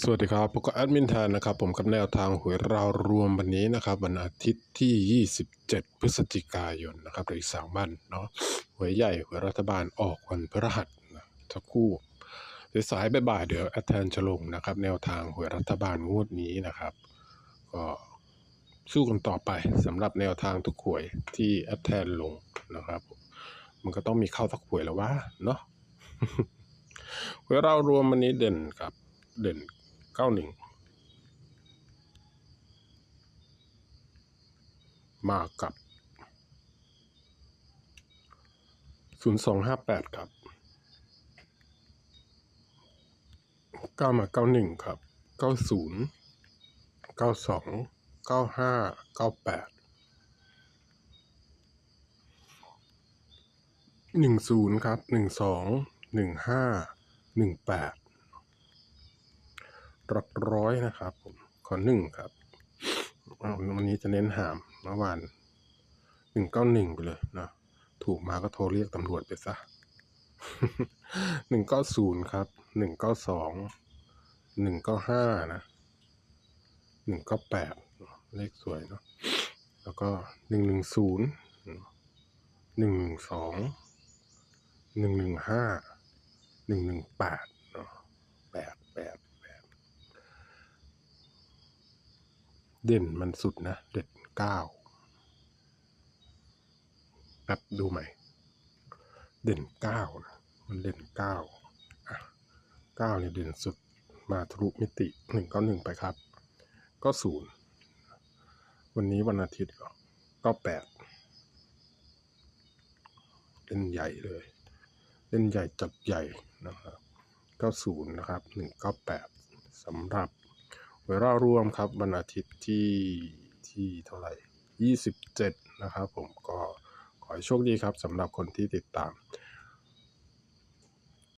สวัสดีครับผมก็แอดมินแทนนะครับ ผมกับแนวทางหวยราวรวมวันนี้นะครับ วันอาทิตย์ที่ 27 พฤศจิกายนนะครับหลืออีกสามวันเนาะหวยใหญ่หวยรัฐบาลออกวันพฤหัสนะสักครู่เดี๋ยสายบ่ายเดี๋ยวแอดแทนจะลงนะครับ แนวทางหวยรัฐบาลงวดนี้นะครับ ก็สู้กันต่อไปสำหรับแนวทางทุกหวยที่แอดแทนลงนะครับ มันก็ต้องมีเข้าสักหวยแล้วว่าเนาะหวยเรารวมวันนี้เด่นครับเด่น เก้าหนึ่งมากับศูนย์สองห้าแปดครับเก้ามาเก้าหนึ่งครับเก้าศูนย์เก้าสองเก้าห้าเก้าแปดหนึ่งศูนย์ครับหนึ่งสองหนึ่งห้าหนึ่งแปด หลักร้อยนะครับผมขอหนึ่งครับววันนี้จะเน้นหามเมื่อวานหนึ่งเก้าหนึ่งไปเลยนะถูกมาก็โทรเรียกตำรวจไปซะหนึ่งเก้าศูนย์ครับหนึ่งเก้าสองหนึ่งเก้าห้านะหนึ่งเก้าแปดเลขสวยเนาะแล้วก็หนึ่งหนึ่งศูนย์หนึ่งหนึ่งสองหนึ่งหนึ่งห้าหนึ่งหนึ่งแปดเนาะแปดแปดแปด เด่นมันสุดนะ เด็ดเก้าแป๊บดูใหม่ เด่นเก้านะมันเด่นเก้าอะเก้าเนี่ยเด่นสุดมาทะลุมิติหนึ่งก็หนึ่งไปครับ ก็ศูนย์วันนี้วันอาทิตย์ก็แปดเล่นใหญ่เลย เล่นใหญ่จัดใหญ่นะครับก็ศูนย์นะครับหนึ่งก็แปดสำหรับ เวลารวมครับวันอาทิตย์ที่ที่เท่าไหร่ 27 นะครับผมก็ขอให้โชคดีครับสำหรับคนที่ติดตาม